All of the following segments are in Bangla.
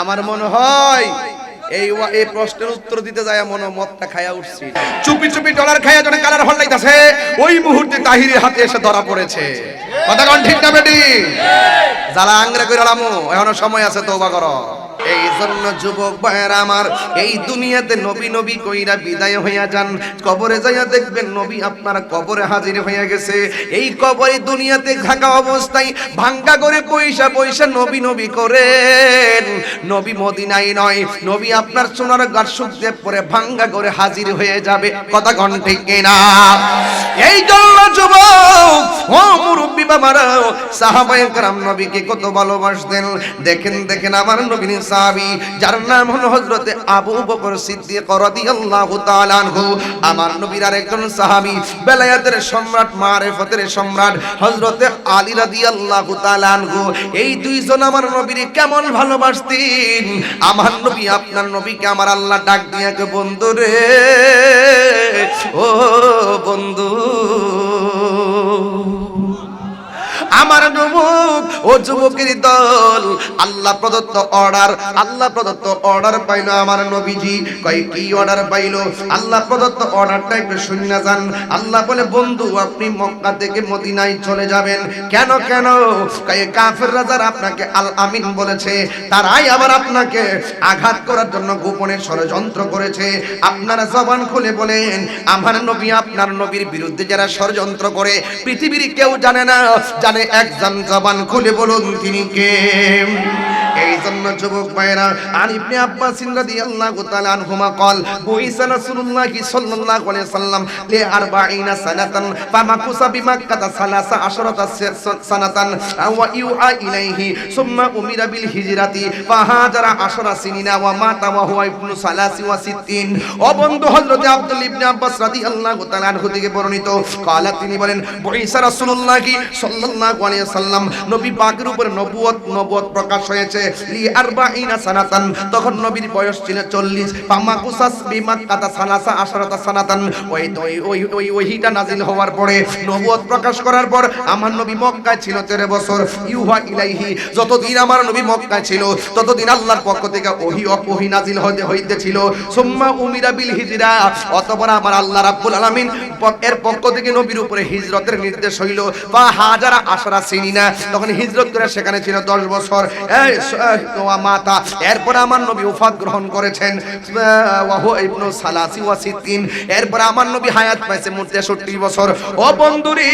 আমার মনে হয় এই এই প্রশ্নের উত্তর দিতে যায় মনে মতটা খায়া উঠছি। চুপি চুপি ডলার খায়া জনে কালার হল্লাইতাছে ওই মুহূর্তে তাহিরের হাতে এসে ধরা পড়েছে। কথা কোন ঠিক না বেটি? যারা আংরে কইরা লামু, এখনও সময় আছে তওবা করো। আপনার ভাঙ্গা করে সোনার গার্সুক দিয়ে পরে ভাঙ্গা করে হাজির হয়ে যাবে। কথা ঘন্টে কেনা? এই জন্য যুবক, ও নবীকে কত ভালোবাসতেন। দেখেন দেখেন আমার নবীন সাহাবী, যার নাম হলো হযরতে আবু বকর সিদ্দিক রাদিয়াল্লাহু তাআলা আনহু। আমার নবীর আরেকজন সাহাবী, বেলায়েতের সম্রাট, মারিফতের সম্রাট হযরতে আলী রাদিয়াল্লাহু তাআলা আনহু। এই দুইজন আমার নবীর কেমন ভালোবাসতেন? আমার নবী, আপনার নবীকে আমার আল্লাহ ডাক দিয়ে বন্ধু রে, ও বন্ধু আমার যুবক, ও যুবকের দল, আল্লাহ প্রদত্ত অর্ডার আল্লাহ প্রদত্ত অর্ডার পাইলো আমার নবীজি। কয়, কি অর্ডার পাইলো? আল্লাহ প্রদত্ত অর্ডারটা একটু শুনে যান। আল্লাহ বলে, বন্ধু, আপনি মক্কা থেকে মদিনায় চলে যাবেন। কেন কেন? কয় কাফের রাজার আপনাকে আল আমিন বলেছে, তারাই আবার আপনাকে আঘাত করার জন্য গোপনে ষড়যন্ত্র করেছে। আপনারা জবান খুলে বলেন, আমার নবী আপনার নবীর বিরুদ্ধে যারা ষড়যন্ত্র করে, পৃথিবীর কেউ জানে না, জানে একজন জবান খুলে বলুন তিনি কে? এই জন্য যুবক ভাইরা আর ইবনে আব্বাস রাদিয়াল্লাহু তাআলা আনহুমা কল, বুইসা রাসূলুল্লাহ সাল্লাল্লাহু আলাইহি সাল্লাম, লি 40 সানাতান সালাসা আশরাতা সানাতান, ওয়া ইউআ ইলাইহি, সুম্মা উমিরা বিল হিজরাতি আশরা সিনিনা, ওয়া মাতা, ওয়া হুয়া ইবনু সালাসি ওয়া সিত্তিন। ও বন্ধু হযরত আব্দুল ইবনে আব্বাস রাদিয়াল্লাহু তাআলা আনহু থেকে বর্ণিত, কালা তিনি বলেন, বুইসা রাসূলুল্লাহ সাল্লাল্লাহু আলাইহি সাল্লাম, নবী পাকের উপর নবুয়ত নবুয়ত প্রকাশ হয়েছে। লি সানাতান। তখন নবীর বয়স ছিল 40 ফামা কুসাস সালাসা আশরাতা সানাতান। ওই ওই ওই ওহিটা নাজিল হওয়ার পরে নবুয়ত প্রকাশ করার পর আমার নবী মক্কায় ছিল 13 বছর। ইউহা ইলাইহি, যতদিন আমার নবী মক্কায় ছিল, ততদিন আল্লাহর পক্ষ থেকে ওহি ওহি নাজিল হতে হইতেছিল। সুম্মা উমিরা বিল হিজরা, অতঃপর আমার আল্লাহ রাব্বুল আলামিন এর পক্ষ থেকে নবীর উপরে হিজরতের নির্দেশ হইল। বা হাজারা আশরা সিনিনা। তখন হিজরত করে সেখানে ছিল 10 বছর। এরপর আমার নবী গ্রহণ করেছেন। এরপর আমার নবী হায়াত পাইছে মোট 63 বছর। ও বন্ধুরি,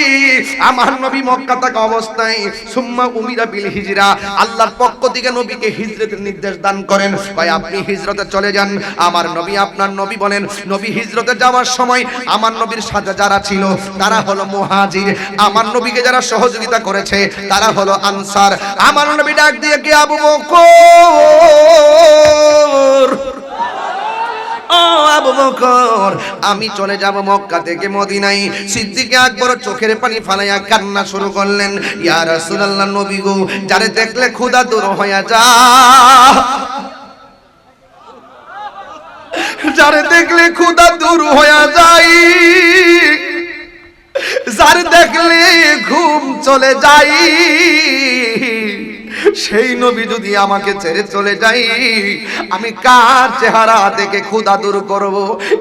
আমার নবী মক্কা থাকা অবস্থায় সুম্মা উমিরা বিল হিজরা। আল্লাহর পক্ষ থেকে নবীকে হিজরতের নির্দেশ দান করেন। ভাই আপনি হিজরতে চলে যান। আমার নবী আপনার নবী বলেন, নবী হিজরতে যাওয়ার সময় আমার নবীর সাথে যারা ছিল, তারা হলো মুহাজির। আমার নবীকে যারা সহযোগিতা করেছে, তারা হলো আনসার। আমার নবী ডাক দিয়ে কে আবু বকর। আমি চলে যাব মক্কা থেকে মদিনায়। সিদ্দিকে আকবর চোখের পানি ফালাইয়া কান্না শুরু করলেন। ইয়া রাসূলুল্লাহ নবী গো, যারে দেখলে ক্ষুধা দূর হইয়া যা। যারে দেখলে ক্ষুধা দূর হইয়া যায় যার দেখলে ঘুম চলে যাই। সেই নবী যদি আমাকে ছেড়ে চলে যাই আমি কার চেহারা দেখে ক্ষুধা দূর করব?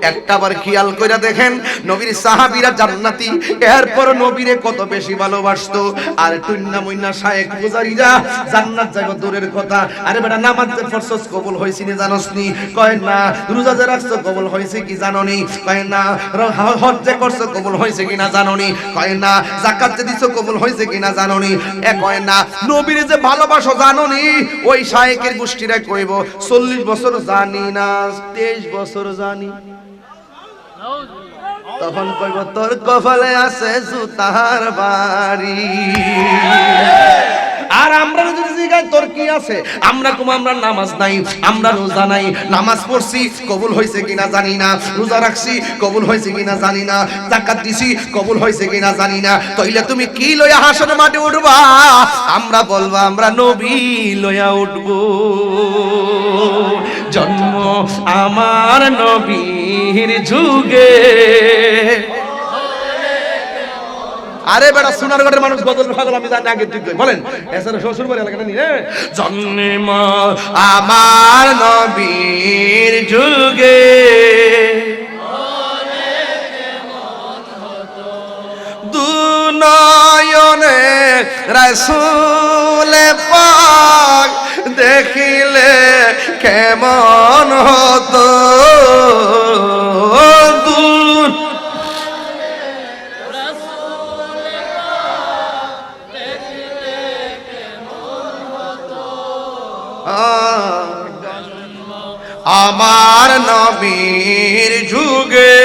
একটাবার খেয়াল করে দেখেন, নবীর সাহাবীরা জান্নাতি। এরপর নবীরে কত বেশি ভালোবাসতো। আর টুন্না মুন্না শায়েক পূজারীরা জান্নাত যাবে দূরের কথা। আরে বেটা, নামাজ যে ফরসস কবুল হইছে নি জানোস নি? কয় না, রোজা যে রাখছো কবুল হইছে কি জানো নি? কয় না হজ যে করছ কবুল হইছে কি না জানো নি? কয় না, যাকাত যে দিছো কবুল হইছে কি না জানো নি? এ কয় না, নবীর যে ভালোবাসো জানো নি ওই শায়েকের গোষ্ঠীরা কইব, চল্লিশ বছর জানি না, তেইশ বছর জানি। তখন কইব, তোর কপালে আছে জুতার বাড়ি। আর আমরা যদি জিগাই তোর কি আছে? আমরা কোন আমরা নামাজ নাই, আমরা রোজা নাই, নামাজ পড়ছি, কবুল হয়েছে কিনা জানি না। রোজা রাখছি, কবুল হয়েছে কিনা জানি না। জাকাত দিছি, কবুল হয়েছে কিনা জানি না। তাইলে তুমি কি লইয়া হাসর মাঠে উঠবা? আমরা বলব, আমরা নবী লইয়া উঠব। জন্ম আমার নবীর যুগে। আরে বেটা, সোনারগড়ের মানুষ গজল পাগল, আমি জানি, আগে ঠিক বলেন এছাড়া শ্বশুর বাড়ি এলাকাটা নিয়ে জন্ম আমার নবীর যুগে। দুনয়নে রসুল পাক দেখিলে কেমন হতো? আমার নবীর যুগে।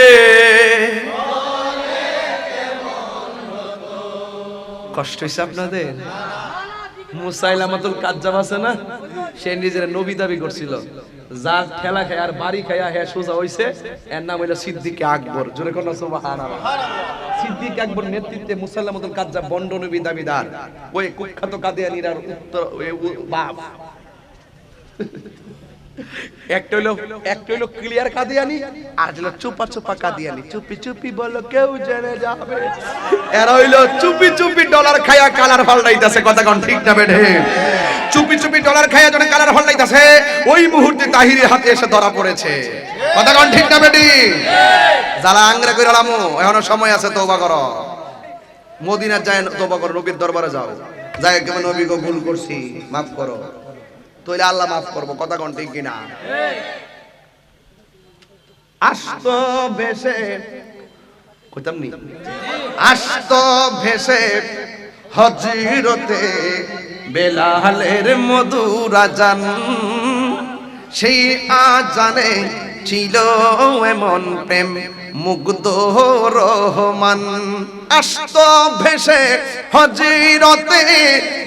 কষ্ট হয়েছে আপনাদের? মুসাইলামাতুল কাজ্জাব আছে না? সে নিজের নবী দাবি করছিল, যার ঠেলা খায় আর বাড়ি খায়া হ্যাঁ সোজা হইছে, এর নাম হইল সিদ্দিক আকবর। জোরে কোন সুবহানাল্লাহ। সিদ্দিক আকবর নেতৃত্বে মুসাইলামাতুল কাজ্জাব বন্ড নবী দাবিদার। ওই কুখ্যাত কাদিয়ানির উত্তর বাপ। একটা হইল একটা হইল ক্লিয়ার কাদিয়ানি, আর হইল চুপা চুপা কাদিয়ানি। চুপি চুপি বলো কেউ জেনে যাবে। হইল চুপি চুপি ডলার খায়া কালার কথা কোন ঠিক না চুপি চুপি ডলার খায়া কালার ওই মুহূর্তে তাহিরের হাতে এসে ধরা পড়েছে। কথা কোন ঠিক না বেটি যারা আংরে কইরা লামু, এখনও সময় আছে, তওবা করো। মদিনার যায়, তওবা করো, নবীর দরবারে যাও। যায় কেমন নবীকে ভুল করছি, মাফ করো। তইলে আল্লাহ মাফ করব, কথা কোন ঠিক কিনা? আস্ত ভেসে, কইতাম নি? আস্ত ভেসে হজিরতে বেলালের মধুরা জান সেই আজানে ছিল এমন প্রেম মুগ্ধ রহমান। আস্ত ভেসে হজিরতে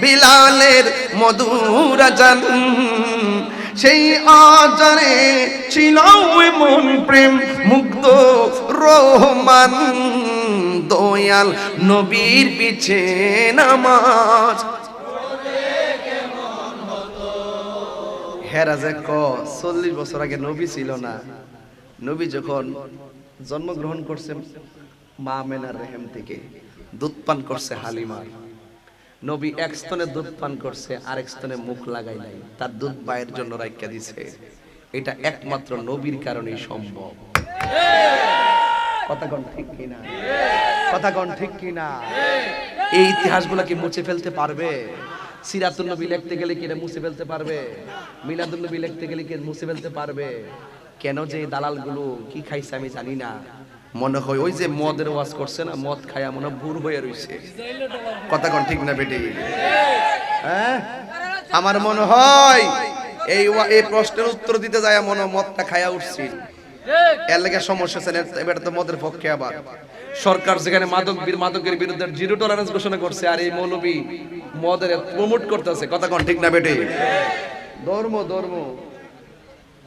বিলালের মধুরা জান। সেই আজানে ছিল এমন প্রেম মুগ্ধ রহমান। দয়াল নবীর পিছে নামাজ হেরাজে ক, চল্লিশ বছর আগে নবী ছিল না। নবী যখন জন্মগ্রহণ করছে মা মেনার রেহেম থেকে, দুধ পান করছে হালিমা। নবী এক স্তনে দুধ পান করছে, আরেক স্তনে মুখ লাগাই নাই, তার দুধ পায়ের জন্য রাখা দিছে। এটা একমাত্র নবীর কারণেই সম্ভব। কথা কোন ঠিক কিনা? কথা কোন ঠিক কিনা? এই ইতিহাসগুলো কি মুছে ফেলতে পারবে? সিরাতুল নবী লিখতে গেলে কি এটা মুছে ফেলতে পারবে? মিলাদুল নবী লিখতে গেলে কি মুছে ফেলতে পারবে? কেন যে দালালগুলো কি খাইছে আমি জানি না। মনে হয় ওই যে মদের ওয়াজ করছে না, মদ খায়া মনে ভুর হয়ে রইছে। কথা কোন ঠিক না বেটি? হ্যাঁ? আমার মনে হয় এই এই প্রশ্নের উত্তর দিতে যায় মনে মদটা খায়া উঠছি। এর লেগে সমস্যা আছে এবার তো মদের পক্ষে আবার। সরকার যেখানে মাদক মাদকের বিরুদ্ধে জিরো টলারেন্স ঘোষণা করছে আর এই মৌলবী মদের প্রমোট করতেছে। কথা কোন ঠিক না বেটে? ধর্ম ধর্ম।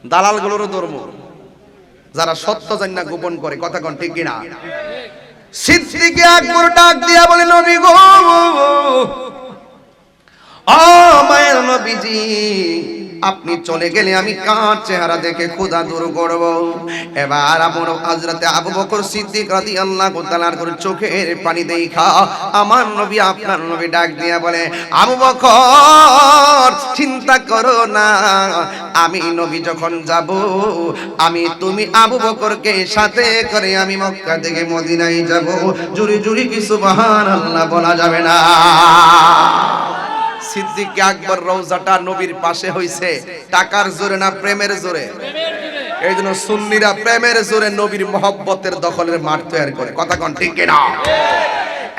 দালালগুলোরও ধর্ম। যারা সত্য জানি না গোপন করে। কথা কোন ঠিক কিনা? সিদ্দিকে আকবর ডাক দিয়া বলে নবী গো ও মায়ের নবীজি আপনি চলে গেলে আমি কার চেহারা দেখে ক্ষুধা দূর করব? এবার আমার হযরতে আবু বকর সিদ্দিক রাদিয়াল্লাহু তাআলার করে চোখের পানি দেখা আমার নবী আপনার নবী ডাক দিয়া বলে, আবু বকর, চিন্তা করো না। আমি নবী যখন যাব, আমি তুমি আবু বকরকে সাথে করে আমি মক্কা থেকে মদিনায় যাব। জুরি জুরি কি সুবহানাল্লাহ বলা যাবে না? সিদ্দিক আকবর রওজাটা নবীর পাশে হইছে। টাকার জোরে না প্রেমের জোরে? এই জন্য সুন্নিরা প্রেমের জোরে নবীর মহব্বতের দখলের মাঠ তৈরি করে। কথা কন ঠিক কিনা?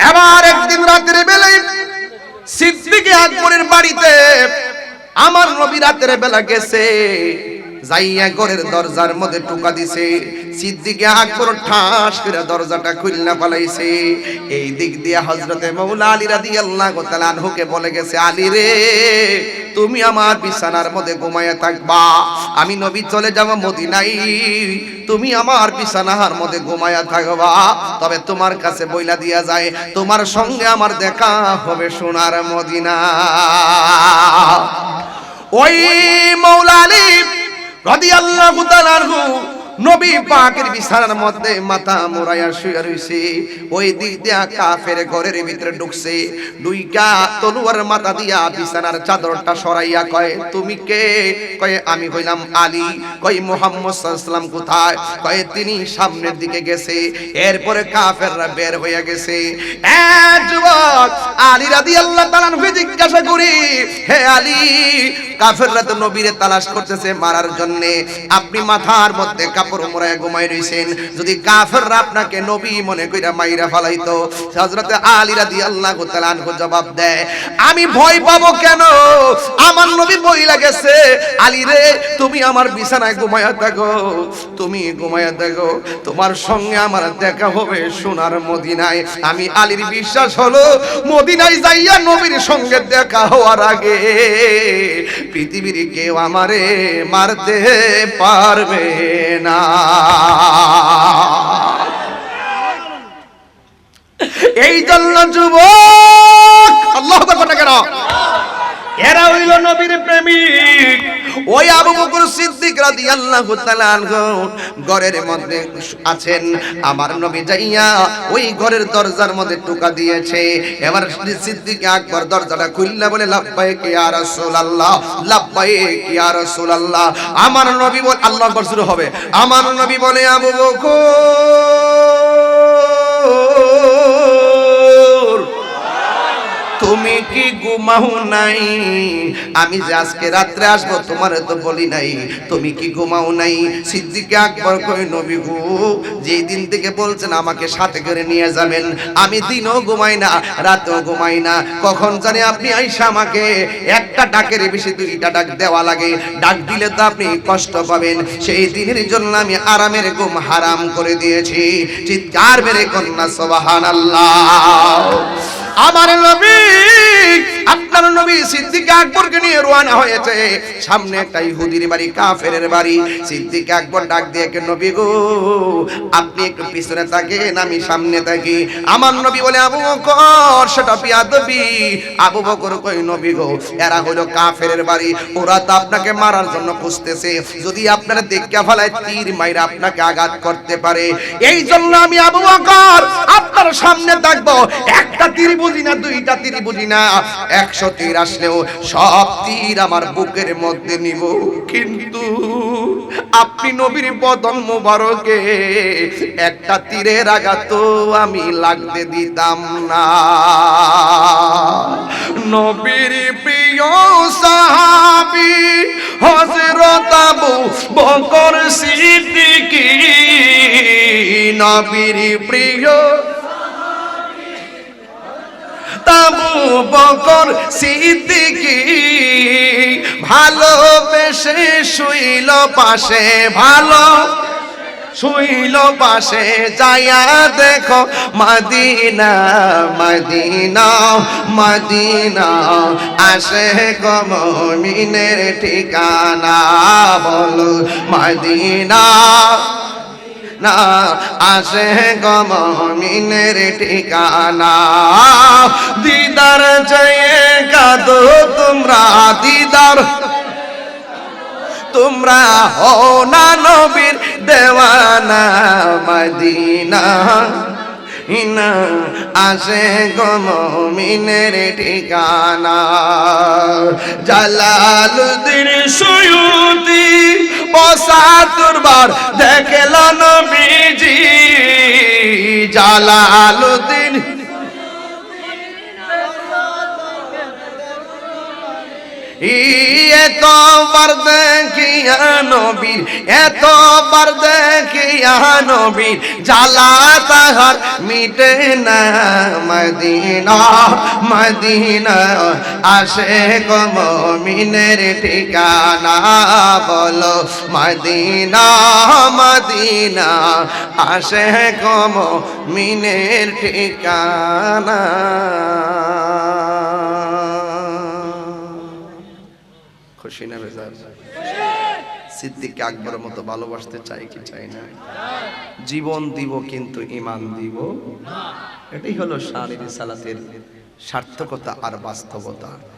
এবার একদিন রাতের বেলায় সিদ্দিক আকবরের বাড়িতে আমার নবী রাতের বেলা গেছে, যাইয়া ঘরের দরজার মধ্যে টুকা দিছে। সিদ্দিকে আকবর ঠাস করে দরজাটা খুলনা পালাইছে। এই দিক দিয়ে হযরতে মাওলা আলী রাদিয়াল্লাহু তাআলা আনহুকে বলে গেছে, আলী রে, তুমি আমার বিছানার মধ্যে ঘুমায়া থাকবা। আমি নবী চলে যাব মদিনায়। তুমি আমার বিছানার মধ্যে ঘুমায়া থাকবা। তবে তোমার কাছে বইলা দিয়া যায়, তোমার সঙ্গে আমার দেখা হবে সোনার মদিনা। ওই মৌলা আলী তাআলা আনহু নবী পাকের বিছানার মধ্যে মাথা মোড়াইয়া শুয়ে রইছে। ওই দিক দিয়া কাফের ঘরের ভিতরে ঢুকছে। দুই দুইটা তলুয়ার মাথা দিয়া বিছানার চাদরটা সরাইয়া কয়, তুমি কে? কয়, আমি হইলাম আলী। কয়, মোহাম্মদ সাল্লাল্লাহু কোথায়? কয়, তিনি সামনের দিকে গেছে। এরপরে কাফেররা বের হয়ে গেছে। যুবক আলী রাদিয়াল্লাহু তাআলা জিজ্ঞাসা করি, হে আলী, কাফেররা তো নবীরে তালাশ করতেছে মারার জন্য। আপনি মাথার মধ্যে কাপড় মোড়ায় ঘুমাই রইছেন। যদি কাফেররা আপনাকে নবী মনে কইরা মাইরা হযরত আলী রাদিয়াল্লাহু তাআলা আনহু জবাব দেয়, আমি ভয় পাবো কেন? আমার নবী আলী রে, তুমি আমার বিছানায় ঘুমায়া থাকো, তুমি ঘুমায়া থাকো। তোমার সঙ্গে আমার দেখা হবে সোনার মদিনায়। আমি আলীর বিশ্বাস হলো, মদিনায় যাইয়া নবীর সঙ্গে দেখা হওয়ার আগে পৃথিবীর কেউ আমারে মারতে পারবে না। এই জন্য যুবক আল্লাহ কথা কেন? এরা হইল নবীর প্রেমিক। ওই আবু বকর সিদ্দিক রাদিয়াল্লাহু তাআলা আনহু ঘরের মধ্যে আছেন। আমার নবী যাইয়া ওই ঘরের দরজার মধ্যে টুকা দিয়েছে। এবার সিদ্দিক আকবর দরজাটা খুললা বলে লাব্বাইক ইয়া রাসূলুল্লাহ লাব্বাইক ইয়া রাসূলুল্লাহ। আমার নবী বলে, আল্লাহ আকবার, শুরু হবে। আমার নবী বলে, আবু বকর তুমি কি ঘুমাও নাই? আমি যে আজকে রাত্রে আসব, তোমার তো বলি নাই। তুমি কি ঘুমাও নাই? সিদ্দিকে আকবর কই নবী গো, যেই দিন থেকে বলছেন আমাকে সাথে করে নিয়ে যাবেন, আমি দিনও ঘুমাই না, রাতেও ঘুমাই না। কখন জানি আপনি আইসা আমাকে একটা ডাকের বেশি দুইটা ডাক দেওয়া লাগে। ডাক দিলে তো আপনি কষ্ট পাবেন। সেই দিনের জন্য আমি আরামের ঘুম হারাম করে দিয়েছি। চিৎকার মেরে কন্যা সোবাহান আল্লাহ আমার নবী আপনার নবী সিদ্দিক আকবরকে নিয়ে রওনা হয়েছে। সামনে একটা ইহুদির বাড়ি, কাফেরের বাড়ি। সিদ্দিক আকবর ডাক দিয়ে কে, নবী গো, আপনি একটু পিছনে থাকেন আমি সামনে থাকি। আমার নবী বলে, আবু বকর, সেটা পিয়াদবি আবু বকর কই নবী গো, এরা হলো কাফেরের বাড়ি। ওরা তো আপনাকে মারার জন্য খুঁজতেছে। যদি আপনারা দেখা ফেলায়, তীর মাইরা আপনাকে আঘাত করতে পারে। এই জন্য আমি আবু বকর, আপনার সামনে থাকব। একটা তীর বুঝি না, দুইটা তীর বুঝি না। একশো তীর আসলেও সব তীর আমার বুকের মধ্যে নিব। কিন্তু আপনি নবীর বদন মোবারকে একটা তীরের আঘাত আমি লাগতে দিতাম না। নবীর প্রিয় সাহাবি হযরত আবু বকর সিদ্দিকী, নবীর প্রিয় তাবু বকর সিদ্দিকি। ভালোবেসে শুইল পাশে, ভালো শুইল পাশে যায়া দেখো মদিনা মদিনা মদিনা। আসে গমিনের ঠিকানা, বলো মদিনা। না, আসে গমিনের ঠিকানা। দিদার চেয়ে কাদো তোমরা, দিদার। তোমরা হো না নবীর দেওয়ানা মদিনা। ইনা আসে গমিনের ঠিকানা। জালালুদ্দিন সুয়ুতি পঁচাত্তরবার দেখল নবীজি জালালুদ্দিন এতবার দেখিয়া নবীর এতবার দেখিয়া নবীর, জ্বালা তাহার মিটে না। মদিনা মদিনা আসে কমিনের ঠিকানা বলো। মদিনা মদিনা আসে কম মিনের ঠিকানা। খুশি না বেজার? সিদ্দিককে আকবরের মতো ভালোবাসতে চাই কি চাই না? জীবন দিব কিন্তু ইমান দিব। এটাই হলো শারীরিক সালাতের সার্থকতা আর বাস্তবতা।